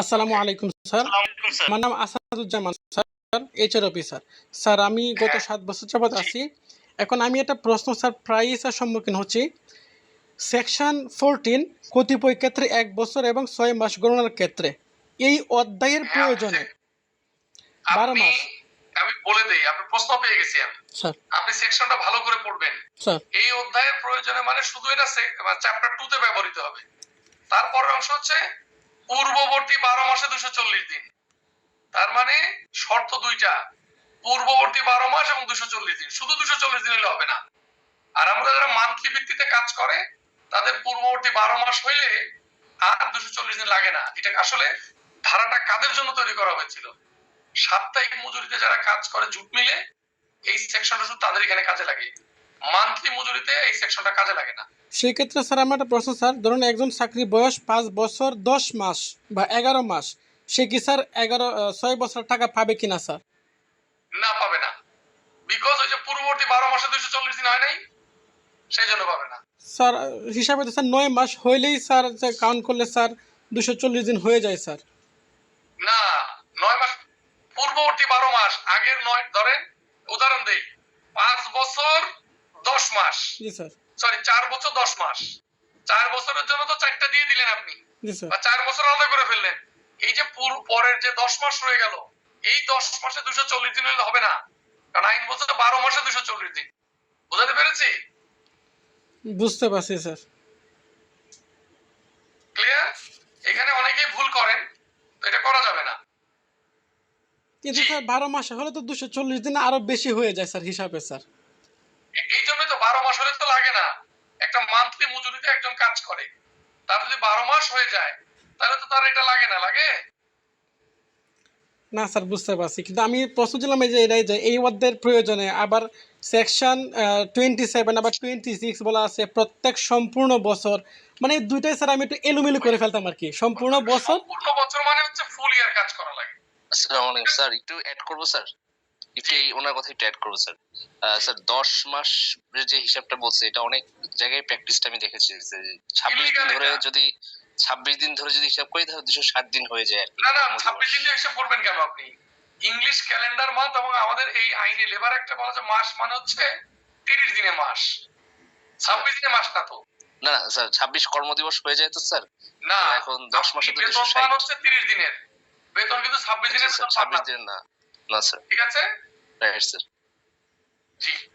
আসসালামু আলাইকুম স্যার। আমার নাম Asaduzzaman sir. HR officer sir. আমি গত সাত বছর যাবৎ আছি। এখন আমি একটা প্রশ্ন স্যার প্রায়ই স্যার সম্মুখীন হচ্ছি। সেকশন ফোরটিন কতিপয় ক্ষেত্রে এক বছর এবং ছয় মাস গণনার ক্ষেত্রে। এই অধ্যায়ের প্রয়োজনে বারো মাস। আমি বলে দেই আপনার প্রশ্ন পেয়ে গেছি আমি। আপনি সেকশনটা ভালো করে পড়বেন। এই অধ্যায়ের প্রয়োজনে মানে শুধু এটা চ্যাপ্টার টু তে ব্যবহৃত হবে। তারপরের অংশ হচ্ছে পূর্ববর্তী বারো মাসে দুশো চল্লিশ দিন। তার মানে শর্ত দুইটা। পূর্ববর্তী বারো মাস এবং দুশো চল্লিশ দিন। শুধু দুশো চল্লিশ দিন হলে হবে না। আর আমরা যারা মান্থলি ভিত্তিতে কাজ করে, তাদের পূর্ববর্তী বারো মাস হইলে আর দুশো চল্লিশ দিন লাগে না। এটা আসলে ধারাটা কাদের জন্য তৈরি করা হয়েছিল? সাপ্তাহিক মজুরিতে যারা কাজ করে, জুট মিলে এই সেকশনটা শুধু তাদের এখানে কাজে লাগে। মান্থলি মজুরিতে এই সেকশনটা কাজে লাগে না। সেই ক্ষেত্রে স্যার আমার একটা প্রশ্ন স্যার। ধরুন একজন চাকরি বয়স পাঁচ বছর দশ মাস বা এগারো মাস সে কি স্যার এগারো ছয় বছর টাকা পাবে কিনা স্যার? না পাবে না। বিকজ ওই যে পূর্ববর্তী বারো মাসে দুইশো চল্লিশ দিন হয় নাই সেই জন্য পাবে না। স্যার হিসাবে তো স্যার নয় মাস হইলেই স্যার কাউন্ট করলে স্যার দুশো চল্লিশ দিন হয়ে যায় স্যার। না নয় মাস পূর্ববর্তী বারো মাস আগের নয় ধরেন উদাহরণ দেই পাঁচ বছর দশ মাস। সরি চার বছর দশ মাস। চার বছরের জন্য তো চারটা দিয়ে দিলেন আপনি। বা চার বছর আলাদা করে ফেললেন। এই যে পরের যে দশ মাস রয়ে গেল এই দশ মাসে দুশো চল্লিশ দিন হলে হবে না। কারণ আইন বলছে বারো মাসে দুশো চল্লিশ দিন। বুঝাতে পেরেছি? বুঝতে পারছি স্যার। ক্লিয়ার এখানে অনেকেই ভুল করেন এটা করা যাবে না। কিন্তু স্যার বারো মাসে হলে তো দুশো চল্লিশ দিন আরও বেশি হয়ে যায় স্যার হিসাবে স্যার। হলে তো লাগে না। একটা মান্থলি মজুরিতে একজন কাজ করে। তার যদি বারো মাস হয়ে যায় তাহলে তো তার এটা লাগে না লাগে? না স্যার বুঝতে পারছি। কিন্তু আমি প্রশ্ন ছিলাম এই যে এটাই যে এই অধ্যায়ের প্রয়োজনে আবার সেকশন টোয়েন্টি সেভেন আবার টোয়েন্টি সিক্স বলা আছে প্রত্যেক সম্পূর্ণ বছর মানে দুইটাই স্যার আমি একটু এলোমেলো করে ফেলতাম আর কি। সম্পূর্ণ বছর সম্পূর্ণ বছর মানে হচ্ছে ফুল ইয়ার কাজ করা লাগে। আসসালামু আলাইকুম স্যার একটু অ্যাড করব স্যার? ওনার কথা একটু অ্যাড করব স্যার স্যার দশ মাস যে হিসাবটা বলছে এটা অনেক জায়গায় প্র্যাকটিসটা আমি দেখেছি ছাব্বিশ দিন ধরে যদি ছাব্বিশ দিন ধরে যদি হিসাব করি তাহলে দুশো ষাট দিন হয়ে যায় না না ছাব্বিশ দিন হিসেব করবেন কেন আপনি? ইংলিশ ক্যালেন্ডার মান্থ এবং আমাদের এই আইনে লেবার একটা বলা মাস মানে হচ্ছে তিরিশ দিনে মাস। ছাব্বিশ দিনে মাস না তো। না না স্যার ছাব্বিশ কর্মদিবস হয়ে যায় তো স্যার না এখন দশ মাসে তো বেতন 260 হচ্ছে তিরিশ দিনের। বেতন কিন্তু ছাব্বিশ দিনের ছাব্বিশ না। না। না স্যার ঠিক আছে? conversa. Sim.